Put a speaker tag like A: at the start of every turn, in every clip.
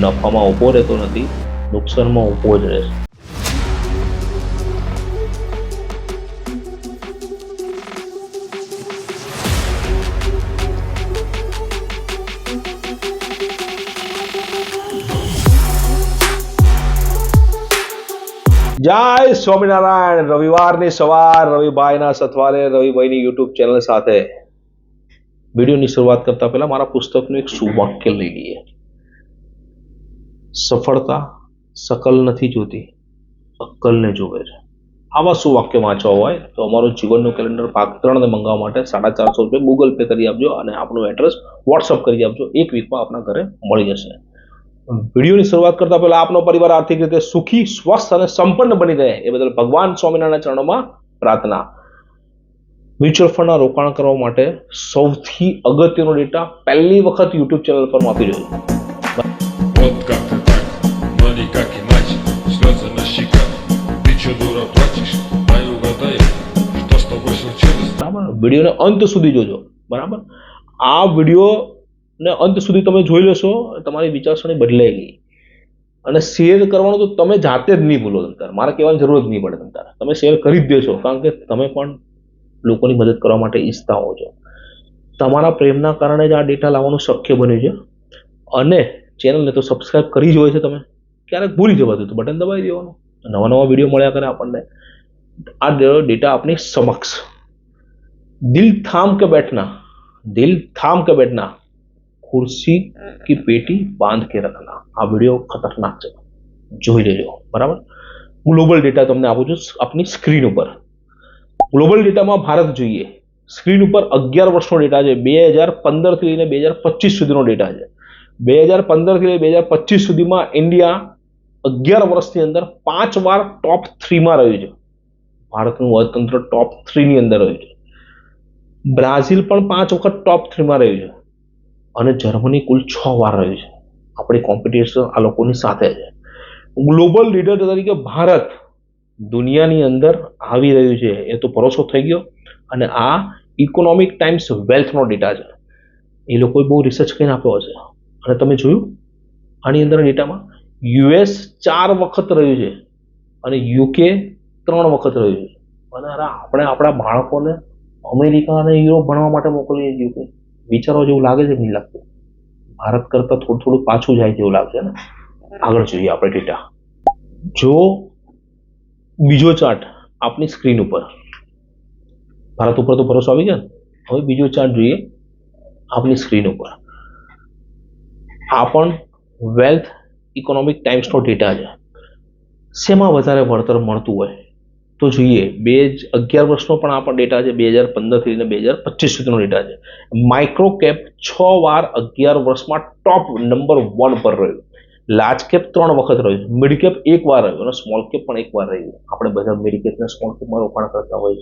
A: નફામાં ઊભો રહેતો નથી. નુકસાનમાં ઊભો જ રહેશે. જય સ્વામિનારાયણ. રવિવારની સવાર, રવિભાઈના સથવારે રવિભાઈની યુટ્યુબ ચેનલ સાથે. વિડીયોની શરૂઆત કરતા પહેલા મારા પુસ્તકનું એક સુવાક્ય લઈ લઈએ. સફળતા સકલ નથી જોતી, અક્કલને જોવે છે. આવા વાક્ય વાંચવા હોય તો અમારું જીવનનું કેલેન્ડર ભાગ ત્રણને મંગાવવા માટે સાડા ચારસો રૂપિયા ગૂગલ પે કરી આપજો અને આપણું એડ્રેસ વોટ્સઅપ કરી આપજો. એક વીકમાં આપણા ઘરે મળી જશે. વિડીયોની શરૂઆત કરતા પહેલા આપનો પરિવાર આર્થિક રીતે સુખી, સ્વસ્થ અને સંપન્ન બની રહે એ બદલ ભગવાન સ્વામિનારાયણ ચરણોમાં પ્રાર્થના. મ્યુચ્યુઅલ ફંડના રોકાણ કરવા માટે સૌથી અગત્યનો ડેટા પહેલી વખત યુટ્યુબ ચેનલ પર આપી રહ્યો છું
B: ты чё, дура, плачешь? Дай угадаю, что с тобой случилось?
A: બરાબર વિડીયોને અંત સુધી જોજો બરાબર આ વિડીયોને અંત સુધી તમે જોઈ લેશો તમારી વિચારસરણી બદલાઈ ગઈ અને શેર કરવાનું તો તમે જાતે જ નહીં ભૂલો તમતાર મારે કહેવાની જરૂર જ નહીં પડે તમતાર તમે શેર કરી જ દેશો કારણ કે તમે પણ લોકોની મદદ કરવા માટે ઈચ્છતા હો છો તમારા પ્રેમના કારણે જ આ ડેટા લાવવાનું શક્ય બન્યું છે અને ચેનલને તો સબસ્ક્રાઇબ કરી જ હોય છે તમે ક્યારેક ભૂલી જવાતું તો બટન દબાવી દેવાનું નવા નવા વીડિયો મળ્યા કરે આપણને. આ ડેટા આપની સમક્ષ. દિલ થામ કે બેઠના. દિલ થામ કે બેઠના. ખુરશી કે પેટી બાંધ કે રખના. આ વીડિયો ખતરનાક છે. જોઈ લેજો. બરાબર? ગ્લોબલ ડેટા તમને આપું છું આપની સ્ક્રીન ઉપર. ગ્લોબલ ડેટામાં ભારત જોઈએ. સ્ક્રીન ઉપર અગિયાર વર્ષનો ડેટા છે. બે હજાર પંદરથી લઈને બે હજાર પચીસ સુધીનો ડેટા છે. બે હજાર પંદરથી લઈને બે હજાર પચીસ સુધીમાં ઇન્ડિયા અગિયાર વર્ષની અંદર પાંચ વાર ટોપ થ્રીમાં રહ્યું છે. ભારતનું અર્થતંત્ર ટોપ થ્રીની અંદર રહ્યું છે. બ્રાઝિલ પણ પાંચ વખત ટોપ થ્રીમાં રહ્યું છે. અને જર્મની કુલ છ વાર રહ્યું છે. આપણી કોમ્પિટિશન આ લોકોની સાથે છે. ગ્લોબલ લીડર તરીકે ભારત દુનિયાની અંદર આવી રહ્યું છે. એ તો ભરોસો થઈ ગયો. અને આ ઇકોનોમિક ટાઈમ્સ વેલ્થનો ડેટા છે. એ લોકોએ બહુ રિસર્ચ કરીને આપ્યો છે અને તમે જોયું? આની અંદર ડેટામાં યુએસ ચાર વખત રહ્યું છે અને યુકે ત્રણ વખત રહ્યું છે. અને આપણે આપણા બાળકોને અમેરિકા અને યુરોપ ભણવા માટે મોકલીએ છીએ કે વિચારો જેવું લાગે છે, નહીં લાગતું. ભારત કરતાં થોડું થોડું પાછું જાય તેવું લાગશે ને? આગળ જોઈએ આપણે ડેટા જો બીજો ચાર્ટ આપની સ્ક્રીન ઉપર. ભારત ઉપર તો ભરોસો આવી ગયો ને? હવે બીજો ચાર્ટ જોઈએ આપની સ્ક્રીન ઉપર. આ પણ વેલ્થ ઇકોનોમિક ટાઈમ્સનો ડેટા છે. શેમાં વધારે વળતર મળતું હોય? તો જોઈએ, બે જ અગિયાર વર્ષનો પણ આ પણ ડેટા છે, બે હજાર પંદરથી બે હજાર પચીસ સુધીનો ડેટા છે. માઇક્રો કેપ છ વાર અગિયાર વર્ષમાં ટોપ નંબર વન પર રહ્યું. લાર્જ કેપ ત્રણ વખત રહ્યું. મિડ કેપ એક વાર રહ્યું અને સ્મોલ કેપ પણ એક વાર રહ્યું. આપણે બધા મિડ કેપ સ્મોલ કેપમાં રોકાણ કરતા હોય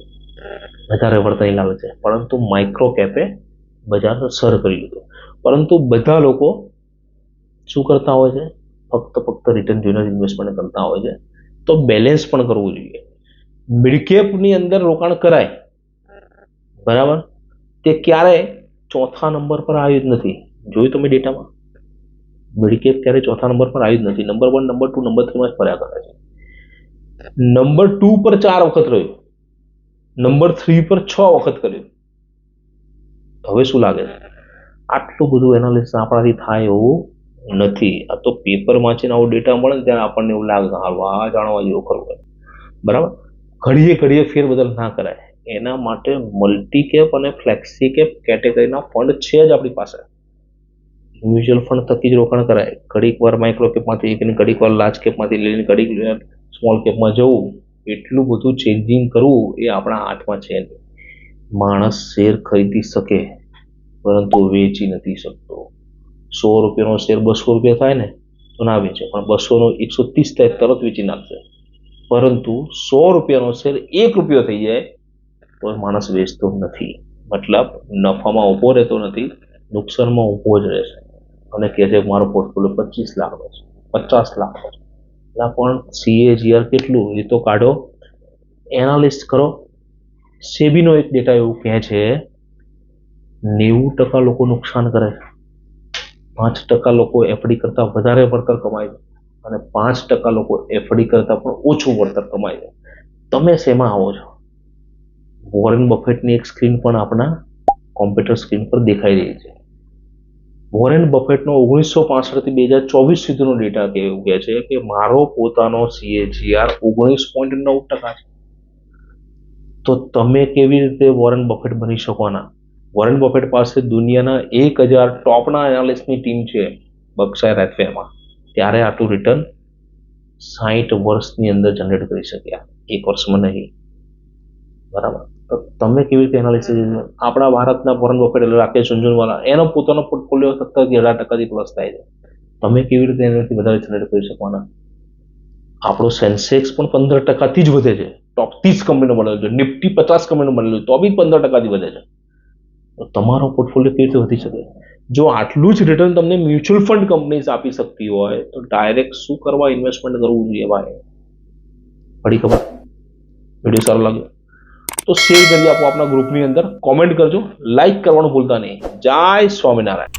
A: વધારે વળતર લાવે છે પરંતુ માઇક્રો કેપે બજાર સર કરી લીધું પરંતુ બધા લોકો શું કરતા હોય છે? ફક્ત ફક્ત રિટર્ન જોઈને ઇન્વેસ્ટમેન્ટ કરતા હોય છે. તો બેલેન્સ પણ કરવું જોઈએ. મિડકેપની અંદર રોકાણ કરાય. બરાબર? તે ક્યારે ચોથા નંબર પર આવ્યું જ નથી. જોયું તમે ડેટામાં મિડકેપ ક્યારે ચોથા નંબર પર આવ્યું જ નથી. Number one number two number થ્રીમાં જ ફર્યા કરે છે. નંબર ટુ પર ચાર વખત રહ્યું. નંબર થ્રી પર છ વખત કર્યું. હવે શું લાગે? છે આટલું બધું એનાલિસિસ આપણાથી થાય એવું નથી. આ તો પેપર વાંચીને આવો ડેટા મળે ને ત્યારે આપણને એવું લાગે હારું આ જાણવા જેવું ખરું હોય બરાબર? ઘડીએ ઘડીએ ફેરબદલ ના કરાય. એના માટે મલ્ટી કેપ અને ફ્લેક્સી કેપ કેટેગરીના ફંડ છે જ આપણી પાસે. મ્યુચ્યુઅલ ફંડ થકી જ રોકાણ કરાય. ઘડીક વાર માઇક્રો કેપમાંથી ઘડીક વાર લાર્જ કેપમાંથી લઈને ઘડીક સ્મોલ કેપમાં જવું, એટલું બધું ચેન્જિંગ કરવું એ આપણા હાથમાં છે માણસ શેર ખરીદી શકે, પરંતુ વેચી નથી શકતો. સો રૂપિયાનો શેર બસો રૂપિયા થાય ને, તો ના વેચે. પણ બસોનો એકસો ત્રીસ થાય તરત વેચી નાખશે. પરંતુ સો રૂપિયાનો શેર એક રૂપિયો થઈ જાય, તો માણસ વેચતો નથી. મતલબ નફામાં ઊભો રહેતો નથી, નુકસાનમાં ઊભો જ રહેશે. અને કહે છે મારો પોર્ટફોલિયો પચીસ લાખનો છે, પચાસ લાખનો છે. એટલે પણ સીએજીઆર કેટલું? એ તો કાઢો. એનાલિસ્ટ કરો. સેબીનો એક ડેટા એવું કહે છે, નેવું ટકા લોકો નુકસાન કરે. છે પાંચ ટકા લોકો એફડી કરતાં વધારે વળતર કમાય છે અને પાંચ ટકા લોકો એફડી કરતાં પણ ઓછું વળતર કમાય છે. તમે શેમાં આવો છો? વોરેન બફેટની એક સ્ક્રીન પણ આપણા કોમ્પ્યુટર સ્ક્રીન પર દેખાઈ રહી છે. વોરેન બફેટનો ઓગણીસો પાસઠથી બે હજાર ચોવીસ સુધીનો ડેટા કહેવું કહે છે કે મારો પોતાનો સીએજીઆર ઓગણીસ પોઈન્ટ નવ ટકા છે. તો તમે કેવી રીતે વોરેન બફેટ બની શકવાના? વોરેન બફેટ પાસે દુનિયાના એક હજાર ટોપના એનાલિસ્ટની ટીમ છે બક્સાયર એફએમાં. ત્યારે આટલું રિટર્ન સાહીઠ વર્ષની અંદર જનરેટ કરી શક્યા. એક વર્ષમાં નહીં. બરાબર? તો તમે કેવી રીતે એનાલિસિસ આપણા ભારતના વોરેન બફેટ એટલે રાકેશ ઝુંઝુનવાલા એનો પોતાનો પોર્ટફોલિયો સત્તરથી અઢાર ટકાથી પ્લસ થાય છે. તમે કેવી રીતે એનાથી વધારે જનરેટ કરી શકવાના? આપણો સેન્સેક્સ પણ પંદર ટકાથી જ વધે છે. ટોપ ત્રીસ કંપનીનો મળેલો છે. નિફ્ટી પચાસ કંપનીનો મળેલો છે. તો બી પંદર ટકાથી વધે છે. તો તમારો પોર્ટફોલિયો કેવી રીતે વધી શકે? જો આટલું જ રિટર્ન તમને મ્યુચ્યુઅલ ફંડ કંપનીઝ આપી શકતી હોય, તો ડાયરેક્ટ શું કરવા ઇન્વેસ્ટમેન્ટ કરવું જોઈએ ભાઈ? ફરી ખબર? વીડિયો સારો લાગ્યો. તો શેર કરી આપો આપણા ગ્રુપની અંદર. કોમેન્ટ કરજો. લાઈક કરવાનું ભૂલતા નહીં. જય સ્વામિનારાયણ.